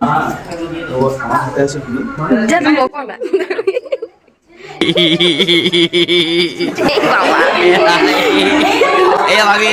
তো আমার হাতে আছে কি যা তুমি বকো না এই বাবা Eh, mami.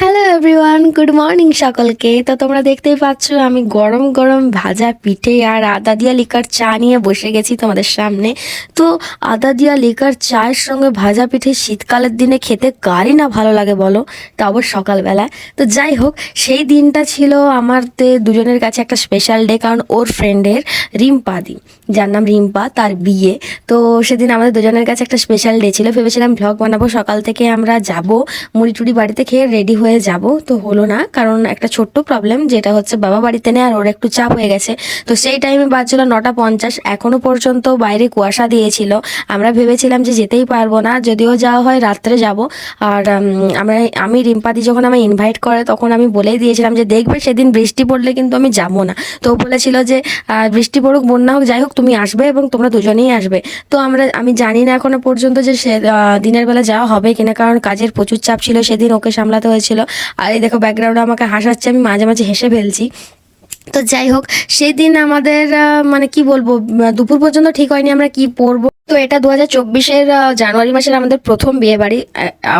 Hello everyone good morning সকলকে। তো তোমরা দেখতেই পাচ্ছ, আমি গরম গরম ভাজা পিঠে আর আদা দিয়া লিকার চা নিয়ে বসে গেছি তোমাদের সামনে। তো আদা দিয়া লিকার চায়ের সঙ্গে ভাজা পিঠে শীতকালের দিনে খেতে কারই না ভালো লাগে বলো? তা আবার সকালবেলায় তো যাই হোক, সেই দিনটা ছিল আমাদের দুজনের কাছে একটা স্পেশাল ডে কারণ ওর ফ্রেন্ডের রিম্পা রিম্পাদি, যার নাম রিম্পা, তার বিয়ে। তো সেদিন আমাদের দুজনের কাছে একটা স্পেশাল ডে ছিল। ভেবেছিলাম ভ্লগ বানাবো। সকাল থেকে আমরা যাব মুড়ি টুড়ি বাড়িতে খেয়ে রেডি হয়ে যাব, তো হলো না। কারণ একটা ছোট্ট প্রবলেম যেটা হচ্ছে বাবা বাড়িতে নেই আর ওর একটু চাপ হয়ে গেছে। তো সেই টাইমে বাজছিল নটা পঞ্চাশ, এখনও পর্যন্ত বাইরে কুয়াশা দিয়েছিল। আমরা ভেবেছিলাম যে যেতেই পারব না, যদিও যাওয়া হয়, রাত্রে যাব। আর আমরা, আমি রিম্পাদি যখন আমায় ইনভাইট করে, তখন আমি বলেই দিয়েছিলাম যে, দেখবে সেদিন বৃষ্টি পড়লে কিন্তু আমি যাব না। তো বলেছিল যে বৃষ্টি পড়ুক, বন্যা হোক, যাই হোক, তুমি আসবে এবং তোমরা দুজনেই আসবে। তো আমরা, আমি জানি না এখনও পর্যন্ত যে সে দিনের বেলা যাওয়া হবে কিনা, কারণ কাজের প্রচুর চাপ ছিল। সেদিন ওকে সামলাতে হয়েছিল। আর এই দেখো ব্যাকগ্রাউন্ডে আমাকে হাসাচ্ছে, আমি মাঝে মাঝে হেসে ফেলছি। তো যাই হোক সেই দিন আমাদের মানে কি বলব দুপুর পর্যন্ত ঠিক হয়নি আমরা কি পরবো। তো এটা দু হাজার চব্বিশের জানুয়ারি মাসের আমাদের প্রথম বিয়ে বাড়ি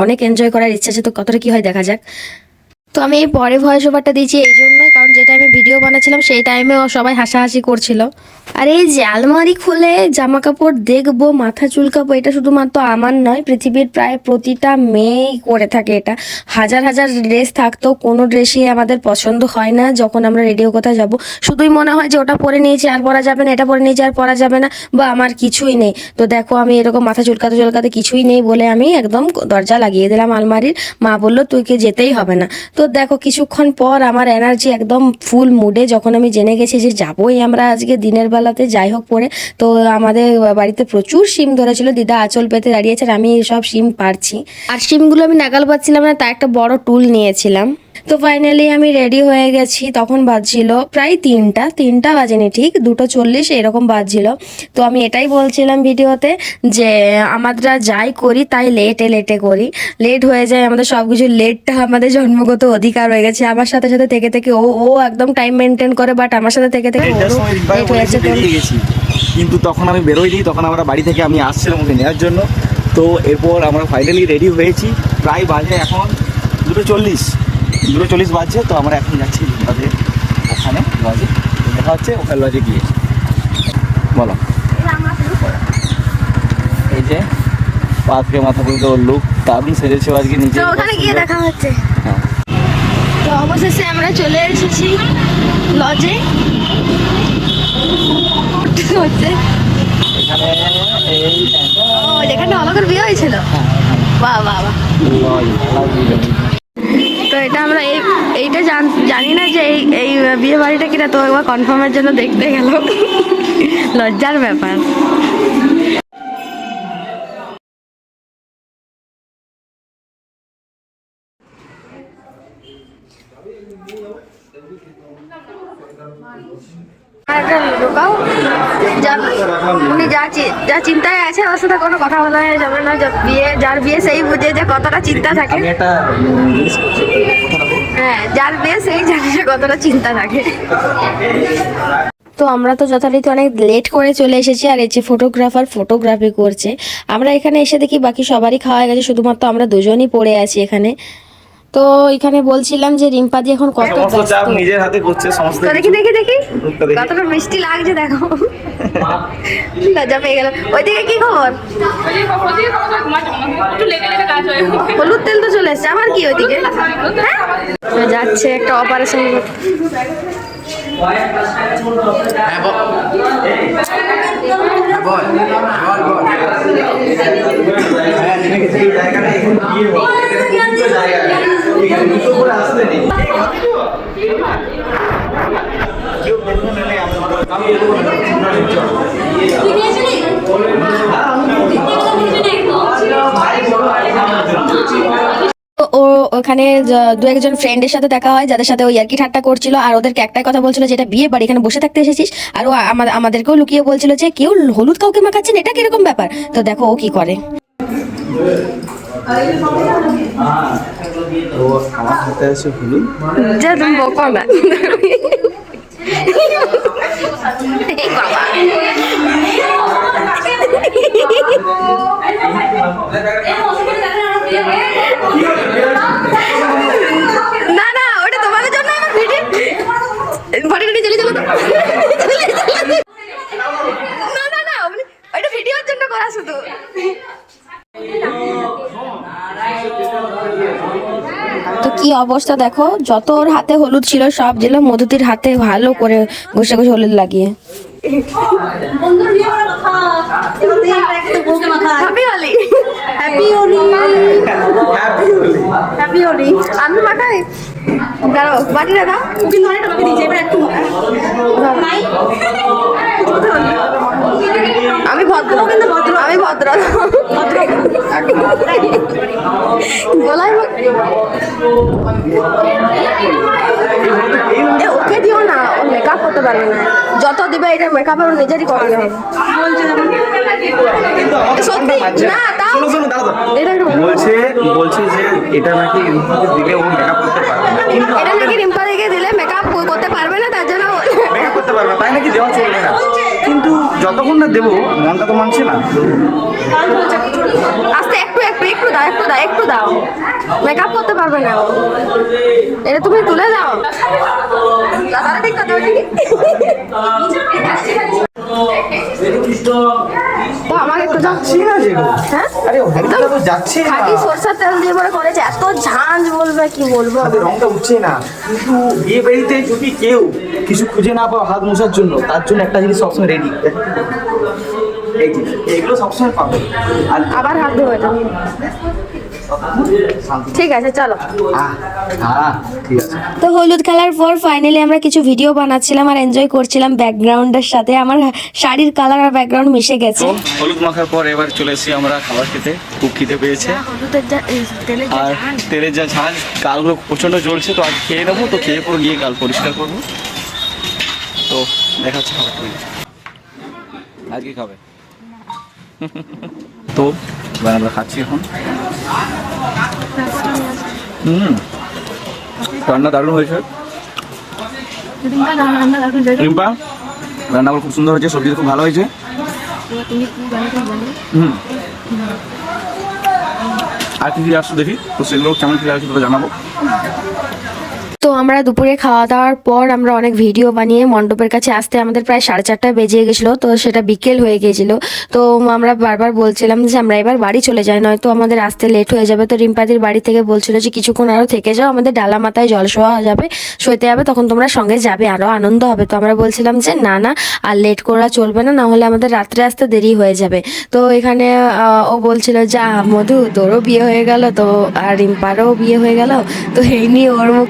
অনেক এনজয় করার ইচ্ছা আছে, তো কতটা কি হয় দেখা যাক। তো আমি এই পরে ভয়েস ওভারটা দিয়েছি এই জন্যই, কারণ যে টাইমে ভিডিও বানাচ্ছিলাম, সেই টাইমে সবাই হাসাহাসি করছিল। আর এই যে আলমারি খুলে জামা কাপড় দেখব, মাথা চুলকাবো, এটা শুধুমাত্র আমার নয়, পৃথিবীর প্রায় প্রতিটা মেয়েই করে থাকে এটা। হাজার হাজার ড্রেস থাকতো, কোনো ড্রেসই আমাদের পছন্দ হয় না যখন আমরা রেডিও কোথায় যাব। শুধুই মনে হয় যে ওটা পরে নিয়েছি, আর পরা যাবে না, এটা পরে নিয়েছি, আর পরা যাবে না, বা আমার কিছুই নেই। তো দেখো, আমি এরকম মাথা চুলকাতে চুলকাতে কিছুই নেই বলে আমি একদম দরজা লাগিয়ে দিলাম আলমারির। মা বলল, তুই কে যেতেই হবে না? তো দেখো, কিছুক্ষণ পর আমার এনার্জি একদম ফুল মুডে যখন আমি জেনে গেছি যে যাবোই আমরা আজকে দিনের বেলাতে যাই হোক পরে। তো আমাদের বাড়িতে প্রচুর শিম ধরেছিল। দিদা আঁচল পেতে দাঁড়িয়েছে আর আমি সব সিম পারছি আর শিমগুলো আমি নাগাল পাচ্ছিলাম না তার একটা বড় টুল নিয়েছিলাম। তো ফাইনালি আমি রেডি হয়ে গেছি তখন বাজছিল প্রায় তিনটা তিনটা বাজেনি ঠিক দুটো চল্লিশ এরকম বাজছিল। তো আমি এটাই বলছিলাম ভিডিওতে যে আমরা যাই করি তাই লেটে লেটে করি। লেট হয়ে যায় আমাদের সব কিছু লেটটা আমাদের জন্মগত অধিকার হয়ে গেছে। আমার সাথে সাথে থেকে থেকে ও ও একদম টাইম মেনটেন করে বাট আমার সাথে থেকে থেকে লেট হয়ে গেছি কিন্তু তখন আমি বেরোইনি তখন আমরা বাড়ি থেকে আমি আসছিলাম ওকে নেওয়ার জন্য। তো এরপর আমরা ফাইনালি রেডি হয়েছি প্রায় বাজে এখন দুটো চল্লিশ। দুটো চল্লিশ বাজছে তো আমরা এখন যাচ্ছি রিম্পাদের ওখানে লজে। দেখা হচ্ছে ওখানে লজে গিয়ে। বলো। এই যে পা মাথা পর্যন্ত লুক দারুণ সেজেছে আজকে নিজে ওখানে গিয়ে দেখা হচ্ছে। হ্যাঁ। তো অবশেষে আমরা চলে এসেছি লজে। হচ্ছে। যেখানে অলকের বিয়ে হয়েছিল? বাহ বাহ বাহ। লজ তো এটা আমরা এই এইটা জান- না যে এই এই বিয়ে বাড়িটা কিনা, তো একবার কনফার্মের জন্য দেখতে গেল। লজ্জার ব্যাপার। উনি যা যা চিন্তায় আছে, ওর সাথে কোনো কথা বলা যাবে না। বিয়ে যার বিয়ে সেই বুঝে যে কতটা চিন্তা থাকে। হ্যাঁ যার বেশ সেই জানে কতটা চিন্তা থাকে। তো আমরা তো যথারীতি অনেক লেট করে চলে এসেছি, আর এই যে ফটোগ্রাফার ফটোগ্রাফি করছে। আমরা এখানে এসে দেখি বাকি সবারই খাওয়া গেছে, শুধুমাত্র আমরা দুজনই পড়ে আছি এখানে। তো এখানে বলছিলাম যে রিম্পা দি এখন কত চাপ নিজের হাতে করছে সমস্ত দেখি দেখি দেখি। কতটা মিষ্টি লাগছে দেখো। লজ্জা পেয়ে গেল। ওইদিকে কি খবর? হলুদ তেল তো চলে এসছে আমার কি ওইদিকে? হ্যাঁ? যাচ্ছে একটা অপারেশন জায়গাটা। ও ওখানে দু একজন ফ্রেন্ডের সাথে দেখা হয়, যাদের সাথে ওই আর কি ঠাট্টা করছিল, আর ওদেরকে একটাই কথা বলছিল যে এটা বিয়ে বাড়ি, এখানে বসে থাকতে এসেছিস, আর ও আমাদেরকেও লুকিয়ে বলছিল যে কেউ হলুদ কাউকে মাখাচ্ছেন এটা কীরকম ব্যাপার? তো দেখো ও কি করে। তো আমার হাতে আছে হলুদ যা তুমি বকো না না না ওটা তোমাদের জন্য আমার ভিডিও ফটোটি চলে চলো তো না না না ওটা ভিডিওর জন্য করা শুধু তো কি অবস্থা দেখো যত ওর হাতে হলুদ ছিল সব দিল মধুতির হাতে ভালো করে ঘষে ঘষে হলুদ লাগিয়ে। Happy Holi happy Holi happy Holi আমি মাখাই? দাঁড়াও বাটি দাদা কিন্তু অনেকটা দিয়েছে এবার একটু আমি ভদ্র। কিন্তু ভদ্র। আমি ভদ্র। গলায় ওকে দিও না। ও মেকআপ করতে পারবে না। যত দিবে এটা মেকআপ ওর নিজেরই করতে হবে সত্যি? না তাও বলছে বলছে যে এটা নাকি দিলে ও মেকআপ করতে পারবে না। এটা নাকি রিম্পা দিকে দিলে মেকআপ করতে পারবে না তার জন্য মেকআপ করতে পারবে তাই নাকি দেওয়া চলবে না? কিন্তু যতক্ষণ না দেবো, মনটা তো মানছে না। আস্তে, একটু একটু একটু দাও একটু দাও একটু দাও। মেকআপ করতে পারবে না এটা তুমি তুলে দাও। কথা ঠিক তো আমাকে একটু দাও। ঠিক আছে হ্যাঁ? আরে হলুদটা তো যাচ্ছে না। খাঁটি সরষের তেল দিয়ে করেছে এত ঝাঁঝ বলবে কি বলব হাতের রংটা উঠছে না। কিন্তু বিয়ে বাড়িতে যদি কেউ কিছু খুঁজে না পাও হাত মোছার জন্য তার জন্য একটা জিনিস সবসময় রেডি এগুলো সবসময় পাবে। আর আবার হাত ধোবে ঠিক আছে চলো। আহ, হ্যাঁ ঠিক আছে। তো হলুদ খেলার পর ফাইনালি আমরা কিছু ভিডিও বানাচ্ছিলাম আর এনজয় করছিলাম ব্যাকগ্রাউন্ডের সাথে। আমার শাড়ির কালার আর ব্যাকগ্রাউন্ড মিশে গেছে। হলুদ মাখার পর এবার চলে এসেছি আমরা খাবার খেতে। খুব খিদে পেয়েছে। হলুদের যা তেলের আর তেলের যা ঝাঁজ গালগুলো প্রচণ্ড জ্বলছে তো আজ খেয়ে নেব। তো খেয়ে পুরো গিয়ে গাল পরিষ্কার করব। তো দেখা হচ্ছে খাবার খেয়ে। আর কি খাবে। তো, এবার আমরা খাচ্ছি এখন। হুম। রান্না দারুণ হয়েছে। রিম্পা রান্না খুব সুন্দর হয়েছে, সবজি খুব ভালো হয়েছে। হুম। আর কি কি আসছো দেখি, তো সেগুলো কেমন কি লাগছে তোকে জানাব। আমরা দুপুরে খাওয়া দাওয়ার পর আমরা অনেক ভিডিও বানিয়ে মণ্ডপের কাছে আসতে আমাদের প্রায় সাড়ে চারটা বেজে গেছিল, তো সেটা বিকেল হয়ে গেছিল। তো আমরা বারবার বলছিলাম যে আমরা এবার বাড়ি চলে যাই, নয়তো আমাদের আসতে লেট হয়ে যাবে। তো রিম্পাদির বাড়ি থেকে বলছিল যে কিছুক্ষণ আরও থেকে যাও, আমাদের ডালা মাথায় জল শোয়া যাবে, সইতে যাবে, তখন তোমরা সঙ্গে যাবে আরও আনন্দ হবে। তো আমরা বলছিলাম যে না না, আর লেট করা চলবে না, নাহলে আমাদের রাত্রে আসতে দেরি হয়ে যাবে। তো এখানে ও বলছিল যা মধু, তোরও বিয়ে হয়ে গেল, তো, আর রিম্পারও বিয়ে হয়ে গেল। তো এই নিয়ে ওর মুখ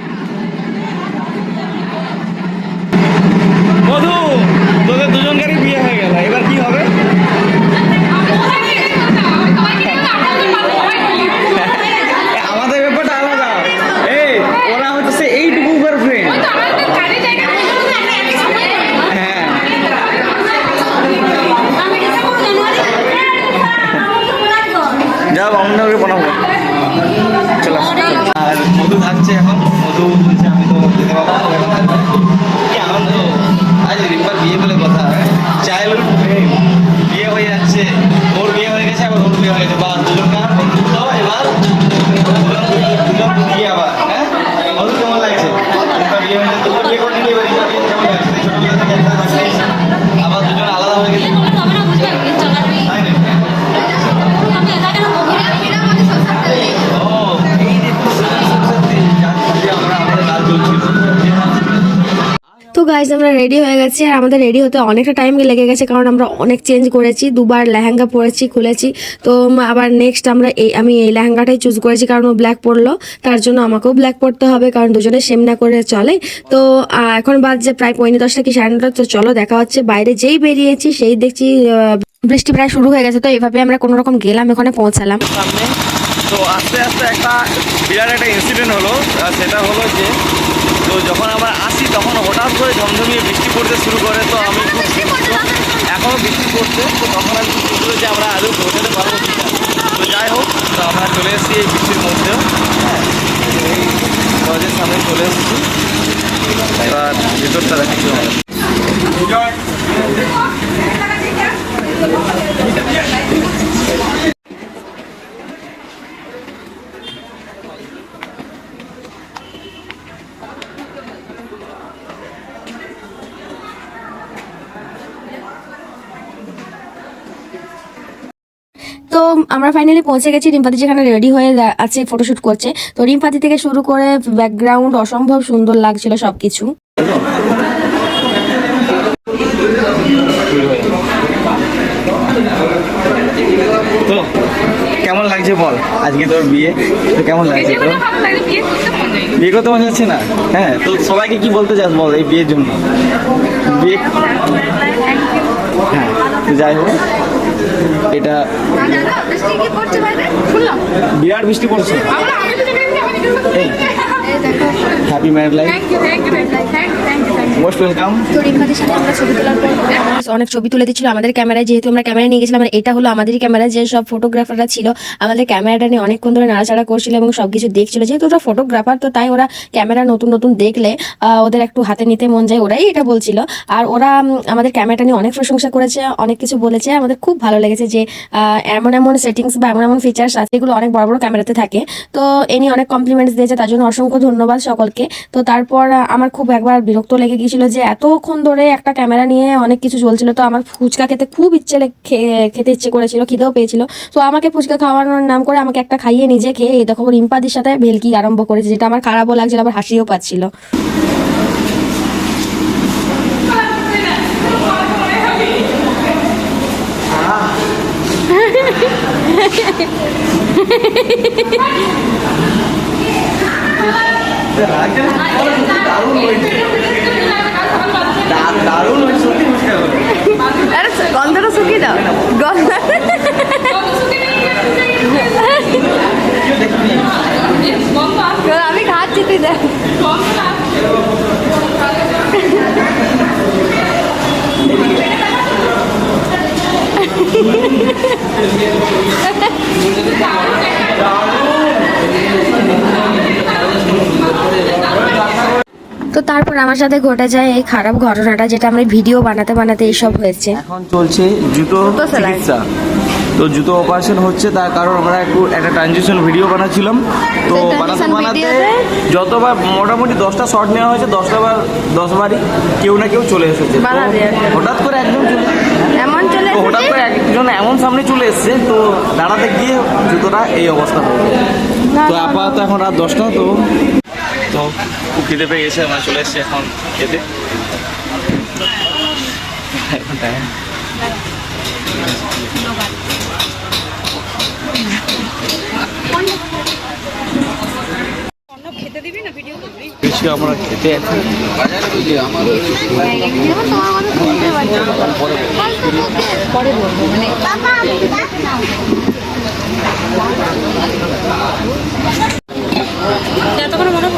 আমরা রেডি হয়ে গেছি আর আমাদের রেডি হতে অনেকটা টাইম লেগে গেছে কারণ আমরা অনেক চেঞ্জ করেছি, দুবার লেহেঙ্গা পরেছি, খুলেছি। তো আবার নেক্সট আমরা এই, আমি এই লেহেঙ্গাটাই চুজ করেছি কারণ ও ব্ল্যাক পরলো। তার জন্য আমাকেও ব্ল্যাক পরতে হবে কারণ দুজনে সেম না করে চলে। তো এখন বাদ যে প্রায় পৌনে দশটা কি সাড়ে নটা? তো চলো দেখা হচ্ছে। বাইরে যেই বেরিয়েছি সেই দেখছি বৃষ্টি প্রায় শুরু হয়ে গেছে তো এইভাবে আমরা কোনো রকম গেলাম ওখানে পৌঁছালাম। সামনে। তো আস্তে আস্তে একটা বিরাট একটা ইনসিডেন্ট হলো সেটা হলো যে তো যখন আমরা আসি তখন হঠাৎ করে ঝমঝমিয়ে বৃষ্টি পড়তে শুরু করে তো আমি খুব এখনও বৃষ্টি পড়ছে তো তখন আমি খুব যে আমরা আদৌ পৌঁছাতে পারব তো যাই হোক তো আমরা চলে এসেছি এই বৃষ্টির মধ্যেও হ্যাঁ এই কলেজের সামনে চলে এসেছি। এবার ভিতরটা দেখাচ্ছি আমাদের তো আমরা ফাইনালি পৌঁছে গেছি। রিম্পাদি যেখানে রেডি হয়ে আছে ফটোশুট করছে। তো রিম্পাদি থেকে শুরু করে ব্যাকগ্রাউন্ড অসম্ভব সুন্দর লাগছিল সবকিছু। তো কেমন লাগছে বল? আজকে তোর বিয়ে? তো কেমন লাগছে তোর? বিয়ে করতে মনে হচ্ছে না? হ্যাঁ তো সবাইকে কি বলতে চাস বল এই বিয়ের জন্য? বিয়ে হ্যাঁ। যাই হোক, এটা বিরাট বৃষ্টি পড়ছে। হ্যাপি লাইফ অনেক ছবি তুলে দিচ্ছিল আমাদের ক্যামেরায়, যেহেতু আমরা ক্যামেরা নিয়ে গেছিলাম আর এটা হলো আমাদেরই ক্যামেরা, যে সব ফটোগ্রাফাররা ছিল, আমাদের ক্যামেরাটা নিয়ে অনেকক্ষণ ধরে নাড়াচাড়া করছিল এবং সবকিছু দেখছিল। যেহেতু ওরা ফটোগ্রাফার তো তাই ওরা ক্যামেরা নতুন নতুন দেখলে ওদের একটু হাতে নিতে মন যায়, ওরাই এটা বলছিল। আর ওরা আমাদের ক্যামেরাটা নিয়ে অনেক প্রশংসা করেছে, অনেক কিছু বলেছে, আমাদের খুব ভালো লেগেছে যে এমন এমন সেটিংস বা এমন এমন ফিচার্স আছে, এগুলো অনেক বড় বড় ক্যামেরাতে থাকে। তো এ নিয়ে অনেক কমপ্লিমেন্টস দিয়েছে, তার জন্য অসংখ্য ধন্যবাদ সকলকে। তো তারপর আমার খুব একবার বিরক্ত লেগে গিয়েছিল যে, এতক্ষণ ধরে একটা ক্যামেরা নিয়ে অনেক কিছু চলছিল, তো আমার ফুচকা খেতে খুব ইচ্ছে খেতে ইচ্ছে করেছিল, খিদেও পেয়েছিল। তো আমাকে ফুচকা খাওয়ানোর নাম করে আমাকে একটা খাইয়ে নিজে খেয়ে, এই দেখো রিম্পাদির সাথে ভেলকি আরম্ভ করেছে, যেটা আমার খারাপও লাগছিল, আবার হাসিও পাচ্ছিল দারুণ হয়েছে সত্যি বুঝতে হবে আরে গন্ধটা শুকিয়ে দাও। গন্ধ আমি খাচ্ছি তুই দেখ তো তারপর আমার সাথে ঘটে যায় এই খারাপ ঘটনাটা যেটা আমরা ভিডিও বানাতে বানাতে এইসব হয়েছে। এখন চলছে জুতো। চিকিৎসা। তো জুতো অপারেশন হচ্ছে তার কারণ আমরা একটু একটা ট্রানজিশন ভিডিও বানাচ্ছিলাম। তো বানাতে বানাতে যতবার মোটামুটি দশটা শট নেওয়া হয়েছে দশটা বার দশ বারই কেউ না কেউ চলে এসেছে। হঠাৎ করে একজন এমন চলে হঠাৎ করে একজন এমন সামনে চলে এসছে তো দাঁড়াতে গিয়ে জুতোটা এই অবস্থা হলো তো আপাতত এখন রাত দশটা তো তো খুব খিদে পেয়ে গেছে আমরা চলে এসেছি এখন খেতে। কিছু আমরা খেতে এখন পরে বলব মানে এক প্লেট নিয়ে এলো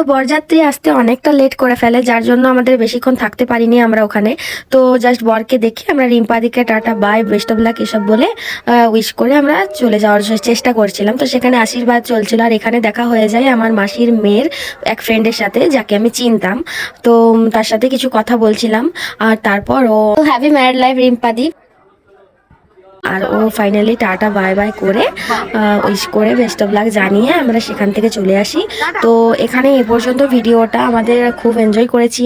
তো বরযাত্রী আসতে অনেকটা লেট করে ফেলে, যার জন্য আমাদের বেশিক্ষণ থাকতে পারিনি আমরা ওখানে। তো জাস্ট বরকে দেখে আমরা রিম্পাদিকে tata bye best of luck এসব বলে উইশ করে আমরা চলে যাওয়ার চেষ্টা করছিলাম। তো সেখানে আশীর্বাদ চলছিল আর এখানে দেখা হয়ে যায় আমার মাসির মেয়ের এক ফ্রেন্ডের সাথে, যাকে আমি চিনতাম। তো তার সাথে কিছু কথা বলছিলাম, আর তারপর ও হ্যাপি ম্যারিড লাইফ রিম্পাদি আর ও ফাইনালি টাটা বাই বাই করে উইশ করে বেস্ট অফ লাক জানিয়ে আমরা সেখান থেকে চলে আসি। তো এখানে এ পর্যন্ত ভিডিওটা আমাদের খুব এনজয় করেছি।